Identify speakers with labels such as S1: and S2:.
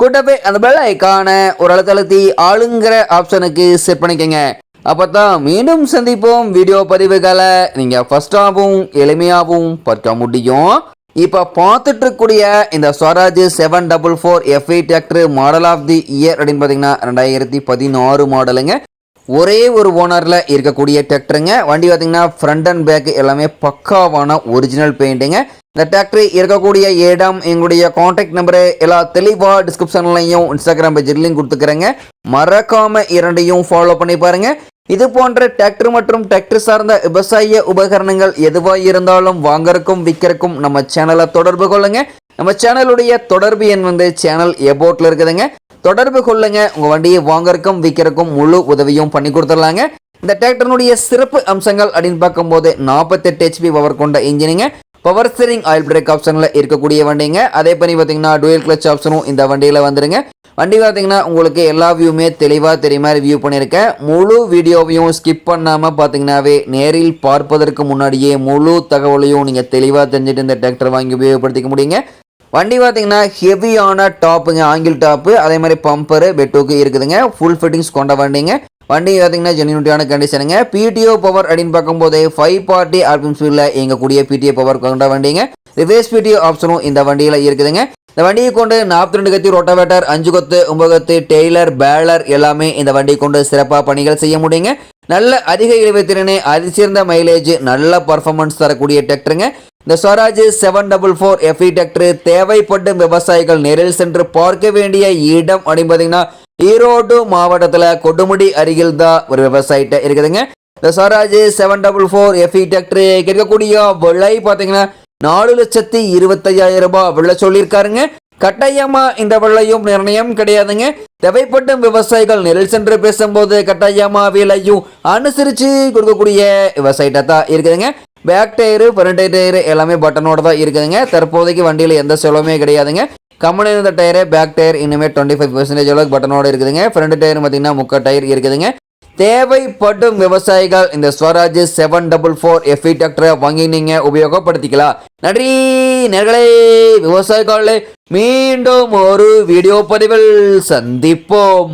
S1: கூட்டப்பே அந்த பெல் ஐக்கான ஒரு அழுத்தழுத்தி ஆளுங்கிற ஆப்ஷனுக்கு செட் பண்ணிக்கங்க. அப்பதான் மீண்டும் சந்திப்போம். வீடியோ பதிவுகளை நீங்கள் ஃபஸ்ட்டாகவும் எளிமையாகவும் பார்க்க முடியும். இப்போ பார்த்துட்டு இருக்கக்கூடிய இந்த Swaraj seven double four FI tractor model of the year அப்படின்னு பார்த்தீங்கன்னா ரெண்டாயிரத்தி பதினாறு மாடலுங்க ஒரே ஒரு ஓனரில் இருக்கக்கூடிய டிராக்டருங்க. வண்டி பார்த்தீங்கன்னா ஃப்ரண்ட் அண்ட் பேக் எல்லாமே பக்காவான ஒரிஜினல் பெயிண்ட்டுங்க இந்த டிராக்டர் இருக்கக்கூடிய இடம் எங்களுடைய காண்டாக்ட் நம்பரு எல்லா தெளிவாக டிஸ்கிரிப்ஷன்லையும் இன்ஸ்டாகிராம் பேஜ்லையும் கொடுத்துக்கிறேங்க. மறக்காமல் இரண்டையும் ஃபாலோ பண்ணி பாருங்க. இது போன்ற டிராக்டர் மற்றும் டிராக்டர் சார்ந்த விவசாய உபகரணங்கள் எதுவாக இருந்தாலும் வாங்கறக்கும் விற்கிறக்கும் நம்ம சேனலை தொடர்பு கொள்ளுங்கள் நம்ம சேனலுடைய தொடர்பு எண் வந்து சேனல் எபோட்ல இருக்குதுங்க. தொடர்பு கொள்ளுங்க. உங்க வண்டியை வாங்கறக்கும் விற்கிறக்கும் முழு உதவியும் பண்ணி கொடுத்துடலாங்க. இந்த டிராக்டர்னுடைய சிறப்பு அம்சங்கள் அப்படின்னு பார்க்கும்போது நாற்பத்தெட்டு ஹெச்பி பவர் கொண்ட இன்ஜினிங்க. பவர் ஸ்டீரிங் ஆயில் பிரேக் ஆப்ஷனில் இருக்கக்கூடிய வண்டிங்க. அதே பண்ணி பார்த்தீங்கன்னா டுவெல் கிளச் ஆப்ஷனும் இந்த வண்டியில் வந்துருங்க. வண்டி பார்த்தீங்கன்னா உங்களுக்கு எல்லா வியூமே தெளிவாக தெரிய மாதிரி வியூ பண்ணியிருக்கேன். முழு வீடியோவையும் ஸ்கிப் பண்ணாமல் பார்த்தீங்கன்னாவே நேரில் பார்ப்பதற்கு முன்னாடியே முழு தகவலையும் நீங்கள் தெளிவாக தெரிஞ்சுட்டு இந்த டிராக்டர் வாங்கி உபயோகப்படுத்திக்க முடியுங்க. வண்டி பார்த்தீங்கன்னா ஹெவியான டாப்புங்க ஆங்கிள் டாப்பு அதே மாதிரி பம்பரு பெட்டுக்கு இருக்குதுங்க. ஃபுல் ஃபிட்டிங்ஸ் கொண்ட வண்டிங்க. வண்டி பார்த்தீங்கன்னா ஜென்யூனிட்டியான கண்டிஷனுங்க பிடிஓ பவர் அப்படின்னு பார்க்கும்போது ஃபைவ் பார்ட்டி ஆர்பிஎம் ஸ்பீடில் இயங்கக்கூடிய பிடிஓ பவர் கொண்ட வண்டிங்க. ரிவேஸ் பிடிஓ ஆப்ஷனும் இந்த வண்டியில் இருக்குதுங்க. இந்த வண்டியை கொண்டு நாற்பத்தி ரெண்டு கத்தி ரோட்டாவேட்டர் அஞ்சு கொத்து ஒன்பது கத்து டெய்லர் பேலர் எல்லாமே இந்த வண்டியை கொண்டு சிறப்பாக பணிகள் செய்ய முடியுங்க. நல்ல அதிக இழுவைத்திறனே அதிசிறந்த மைலேஜ் நல்ல பர்ஃபார்மன்ஸ் தரக்கூடிய டிராக்டருங்க இந்த Swaraj seven double four FE tractor தேவைப்படும் விவசாயிகள் நேரில் சென்று பார்க்க வேண்டிய இடம் அப்படின்னு பார்த்தீங்கன்னா ஈரோடு மாவட்டத்தில் கொடுமுடி அருகில் தான் ஒரு விவசாயிட்ட இருக்குதுங்க. இந்த Swaraj seven double four FE tractor கிடைக்கக்கூடிய விலை பார்த்தீங்கன்னா நாலு லட்சத்தி இருபத்தையாயிரம் ரூபாய் விலை சொல்லியிருக்காருங்க. கட்டாயமா இந்த விலையும் நிர்ணயம் கிடையாதுங்க. தேவைப்படும் விவசாயிகள் நெல் சென்று பேசும்போது கட்டாயமா விலையும் அனுசரித்து கொடுக்கக்கூடிய விவசாயிட்ட தான் இருக்குதுங்க. பேக் டயரு ஃப்ரண்ட் டயரு எல்லாமே பட்டனோட தான் இருக்குதுங்க. தற்போதைக்கு வண்டியில் எந்த செலவுமே கிடையாதுங்க. கம்பெனி இருந்த டயரு பேக் டயர் இன்னுமே டுவெண்ட்டி ஃபைவ் பர்சன்டேஜ் அளவுக்கு பட்டனோட இருக்குதுங்க. ஃப்ரண்ட் டயர் பார்த்தீங்கன்னா முக்கா டயர் இருக்குதுங்க. தேவைப்படும் விவசாயிகள் இந்த Swaraj seven double four FE டிராக்டரை வாங்கி நீங்க உபயோகப்படுத்திக்கலாம். நன்றி நேர்களே. விவசாயிகளே மீண்டும் ஒரு வீடியோ பதிவில் சந்திப்போம்.